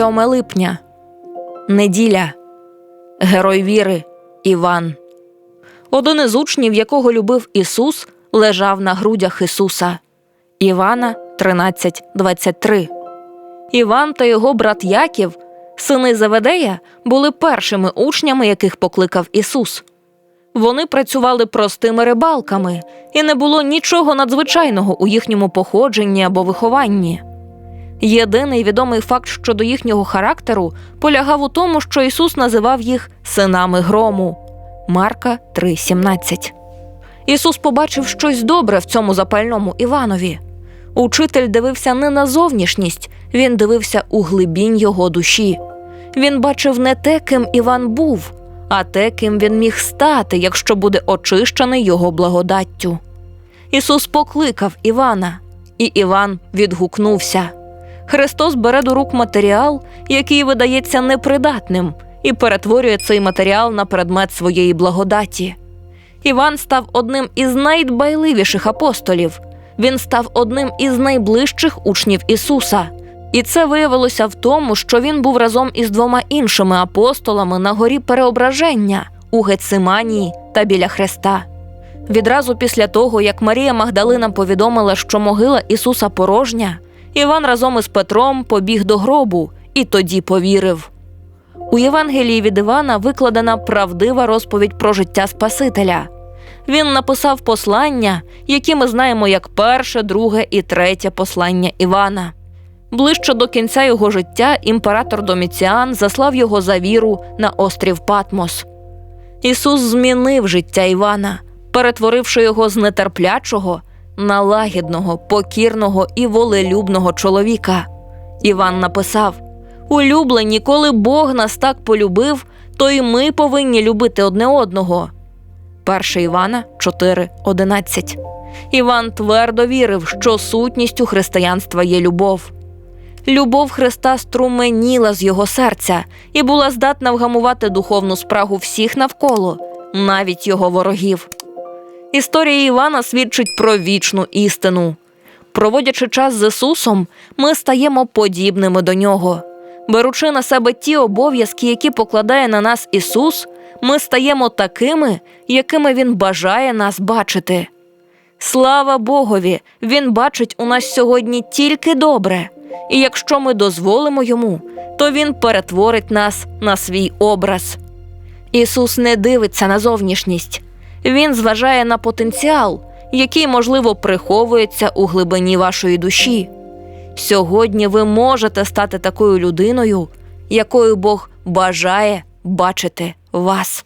7 липня. Неділя. Герой віри Іван. Один із учнів, якого любив Ісус, лежав на грудях Ісуса. Івана 13.23. Іван та його брат Яків, сини Заведея, були першими учнями, яких покликав Ісус. Вони працювали простими рибалками, і не було нічого надзвичайного у їхньому походженні або вихованні. Єдиний відомий факт щодо їхнього характеру полягав у тому, що Ісус називав їх синами грому. Марка 3,17. Ісус побачив щось добре в цьому запальному Іванові. Учитель дивився не на зовнішність, він дивився у глибінь його душі. Він бачив не те, ким Іван був, а те, ким він міг стати, якщо буде очищений його благодаттю. Ісус покликав Івана, і Іван відгукнувся. Христос бере до рук матеріал, який видається непридатним, і перетворює цей матеріал на предмет своєї благодаті. Іван став одним із найдбайливіших апостолів. Він став одним із найближчих учнів Ісуса. І це виявилося в тому, що він був разом із двома іншими апостолами на горі переображення у Гециманії та біля Христа. Відразу після того, як Марія Магдалина повідомила, що могила Ісуса порожня, Іван разом із Петром побіг до гробу і тоді повірив. У Євангелії від Івана викладена правдива розповідь про життя Спасителя. Він написав послання, які ми знаємо як перше, друге і третє послання Івана. Ближче до кінця його життя імператор Доміціан заслав його за віру на острів Патмос. Ісус змінив життя Івана, перетворивши його з нетерплячого на лагідного, покірного і волелюбного чоловіка. Іван написав: Улюблені, коли Бог нас так полюбив, то і ми повинні любити одне одного. 1 Івана 4.11 Іван твердо вірив, що сутністю християнства є любов. Любов Христа струменіла з його серця і була здатна вгамувати духовну спрагу всіх навколо, навіть його ворогів. Історія Івана свідчить про вічну істину. Проводячи час з Ісусом, ми стаємо подібними до нього. Беручи на себе ті обов'язки, які покладає на нас Ісус, ми стаємо такими, якими Він бажає нас бачити. Слава Богові! Він бачить у нас сьогодні тільки добре, і якщо ми дозволимо йому, то Він перетворить нас на свій образ. Ісус не дивиться на зовнішність, Він зважає на потенціал, який, можливо, приховується у глибині вашої душі. Сьогодні ви можете стати такою людиною, якою Бог бажає бачити вас.